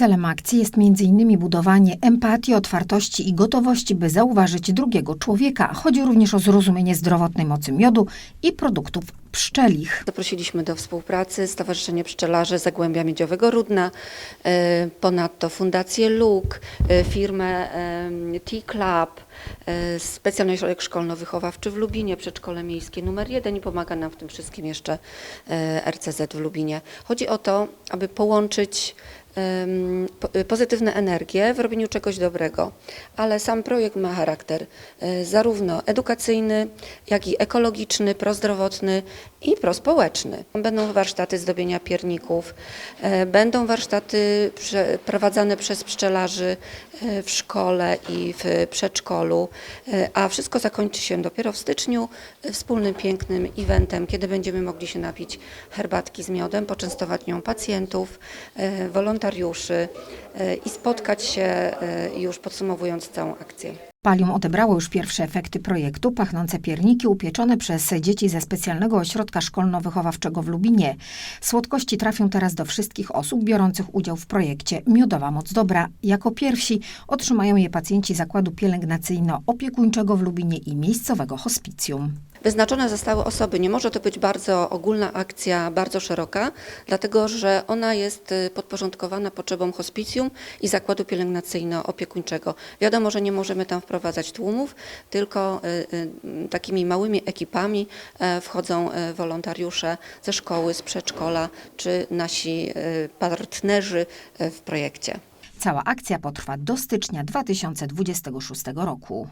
Celem akcji jest m.in. budowanie empatii, otwartości i gotowości, by zauważyć drugiego człowieka. Chodzi również o zrozumienie zdrowotnej mocy miodu i produktów pszczelich. Zaprosiliśmy do współpracy Stowarzyszenie Pszczelarzy Zagłębia Miedziowego Rudna, e, ponadto Fundację LUK, e, firmę T-Club, e, specjalny ośrodek szkolno-wychowawczy w Lubinie, przedszkole miejskie numer jeden i pomaga nam w tym wszystkim jeszcze RCZ w Lubinie. Chodzi o to, aby połączyć pozytywne energie w robieniu czegoś dobrego, ale sam projekt ma charakter e, zarówno edukacyjny, jak i ekologiczny, prozdrowotny i prospołeczny. Będą warsztaty zdobienia pierników, e, będą warsztaty prowadzone przez pszczelarzy e, w szkole i w przedszkolu, e, a wszystko zakończy się dopiero w styczniu wspólnym pięknym eventem, kiedy będziemy mogli się napić herbatki z miodem, poczęstować nią pacjentów, e, wolontariuszy i spotkać się e, już podsumowując całą akcję. Palium odebrało już pierwsze efekty projektu, pachnące pierniki upieczone przez dzieci ze specjalnego ośrodka szkolno-wychowawczego w Lubinie. Słodkości trafią teraz do wszystkich osób biorących udział w projekcie Miodowa Moc Dobra. Jako pierwsi otrzymają je pacjenci zakładu pielęgnacyjno-opiekuńczego w Lubinie i miejscowego hospicjum. Wyznaczone zostały osoby. Nie może to być bardzo ogólna akcja, bardzo szeroka, dlatego że ona jest y, podporządkowana potrzebom hospicjum i zakładu pielęgnacyjno-opiekuńczego. Wiadomo, że nie możemy tam wprowadzać tłumów, tylko y, y, takimi małymi ekipami e, wchodzą e, wolontariusze ze szkoły, z przedszkola czy nasi y, partnerzy e, w projekcie. Cała akcja potrwa do stycznia 2026 roku.